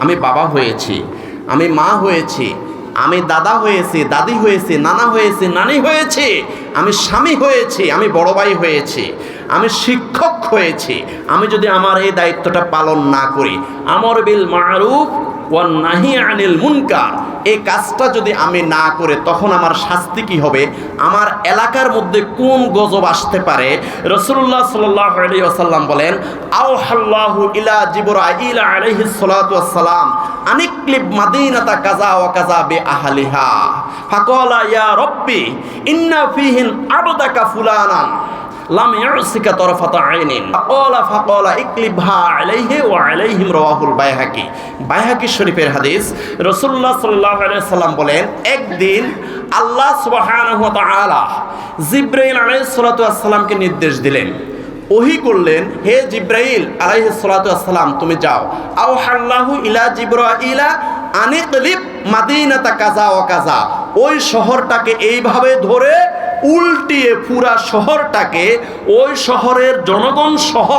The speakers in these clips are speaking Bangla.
আমি বাবা হয়েছি, আমি মা হয়েছি, আমি দাদা হয়েছি, দাদি হয়েছে, নানা হয়েছে, নানি হয়েছে, আমি স্বামী হয়েছি, আমি বড় ভাই হয়েছি, আমি শিক্ষক হয়েছি, আমি যদি আমার এই দায়িত্বটা পালন না করি, আমর বিল মারুফ ওয়ান নাহি আনিল মুনকার এই কাজটা যদি আমি না করে, তখন আমার শাস্তি কি হবে? আমার এলাকার মধ্যে কোন গজব আসতে পারে? রসুল্লাহ সাল্লাহ আলী আসাল্লাম বলেন আও হাল্লাহু ইলা জিবরা ইলা সালাতু ওয়াসসালাম আনিকলিব মাদিনাতা কাজা ওয়া কাজা বে আহলিহা ফাকালা, ইয়া রব্বি, ইন্না ফিহিন আবদাকা ফুলানান। লাম ইয়াসিকা তরফাতা আইনিন। ফাকালা ফাকালা ইকলিবহা আলাইহি ওয়া আলাইহিম রাওয়াহুল বাইহাকি। বাইহাকি শরীফের হাদিস রাসূলুল্লাহ সাল্লাল্লাহু আলাইহি সাল্লাম বলেন, একদিন আল্লাহ সুবহানাহু ওয়া তাআলা জিবরাইল আলাইহিস সালাতু ওয়াস সালামকে নির্দেশ দিলেন। ওহি করলেন, হে জিব্রাইল আলাইহিস সালাতু ওয়াস সালাম, তুমি যাও। আও হাল্লাহু ইলা জিব্রাইলা আনিকলিব মাদিনাতা কাজা ওয়া কাজা ওই শহরটাকে এইভাবে ধরে উল্টিয়ে পুরা শহরটাকে, ওই শহরের জনগণ সহ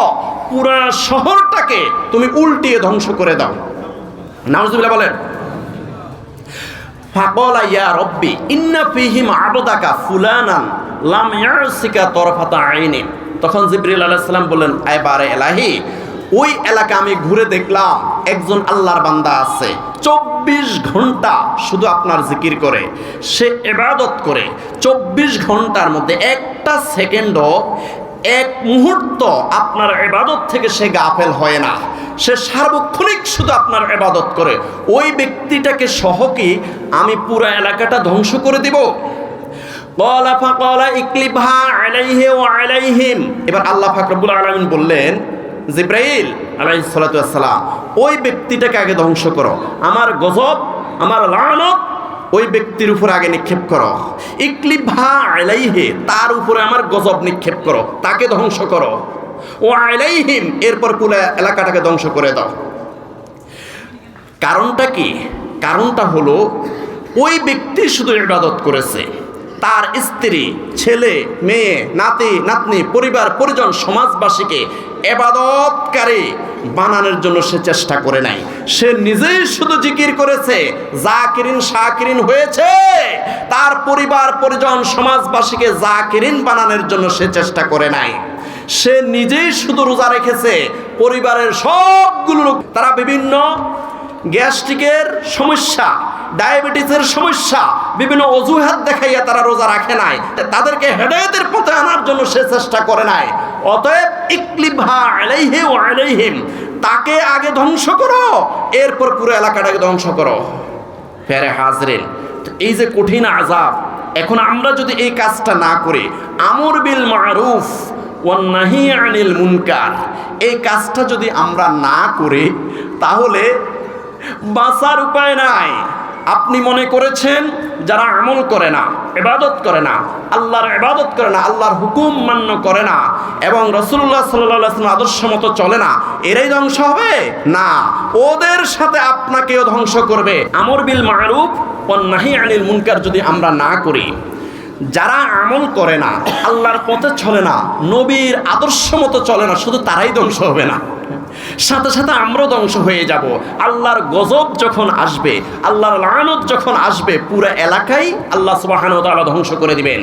পুরা শহরটাকে তুমি উল্টিয়ে ধ্বংস করে দাও। নাউজুবিল্লাহ বলেন, ফাকলা ইয়া রব্বি, ইন্না ফিহিম আবদাকা ফুলানান লাম ইয়াসিকা তরফাতা আইনি তখন জিবরিল আলাইহিস সালাম বললেন এবারে এলাহি, ওই এলাকা আমি ঘুরে দেখলাম, একজন আল্লাহর বান্দা আছে। চব্বিশ ঘণ্টা শুধু আপনার জিকির করে, সে এবাদত করে। চব্বিশ ঘণ্টার মধ্যে একটা সেকেন্ডও, এক মুহূর্ত আপনার এবাদত থেকে সে গাফেল হয় না। সে সার্বক্ষণিক শুধু আপনার এবাদত করে। ওই ব্যক্তিটাকে সহ কি আমি পুরো এলাকাটা ধ্বংস করে দিব? এবার আল্লাহ ফাকরুল আলামিন বললেন, জিব্রাইল আলাইহিস সালাতু ওয়াস সালাম ওই ব্যক্তিটাকে আগে ধ্বংস করো। আমার গজব, আমার লানত, ওই ব্যক্তির উপর আগে নিক্ষেপ করো। ইকলিভা আলাইহে, তার উপরে আমার গজব নিক্ষেপ করো। তাকে ধ্বংস করো। ও আলাইহিম, এরপর পুরো এলাকাটাকে ধ্বংস করে দাও। কারণটা কি? কারণটা হলো, ওই ব্যক্তি শুধু ইবাদত করেছে। তার স্ত্রী, ছেলে, মেয়ে, নাতি, নাতনি, পরিবার, পরিজন, সমাজবাসীকে এবাদতকারী বানানোর জন্য সে চেষ্টা করে নাই। সে নিজেই শুধু জিকির করেছে, জাকিরিন, শাকিরিন হয়েছে। তার পরিবার, পরিজন, সমাজবাসীকে জাকিরিন বানানোর জন্য সে চেষ্টা করে নাই। সে নিজেই শুধু রোজা রেখেছে, পরিবারের সবগুলো লোক। তারা বিভিন্ন গ্যাস্ট্রিকের সমস্যা, ডায়াবেটিসের সমস্যা, বিভিন্ন অজুহাত দেখাইয়া তারা রোজা রাখে নাই। তাদেরকে হেদায়তের পথে আনার জন্য সে চেষ্টা করে নাই। অতএব ইকলিভা আলাইহি ও আলাইহিম, তাকে আগে ধ্বংস করো, এরপর পুরো এলাকাটাকে ধ্বংস করো। ফেরে হাজরেন এই যে কঠিন আজাব এখন আমরা যদি এই কাজটা না করি, আমর বিল মারুফ ওয়ান্নাহি আনিল মুনকার, এই কাজটা যদি আমরা না করি, তাহলে বাঁচার উপায় নাই। আপনি মনে করেছেন, যারা আমল করে না এবাদত করে না, আল্লাহর এবাদত করে না, আল্লাহর হুকুম মান্য করে না এবং রসুল্লাহ সাল্লাহ আদর্শ মতো চলে না, এরাই ধ্বংস হবে? না। ওদের সাথে আপনাকেও ধ্বংস করবে। আমর বিল মারুফ ও নাহি আনিল মুনকার যদি আমরা না করি, যারা আমল করে না, আল্লাহর পথে চলে না, নবীর আদর্শ মতো চলে না, শুধু তারাই ধ্বংস হবে না। সাথে সাথে আমরা ধ্বংস হয়ে যাব। আল্লাহর গজব যখন আসবে, আল্লাহর লানত যখন আসবে, পুরো এলাকায় আল্লাহ সুবাহান ধ্বংস করে দিবেন।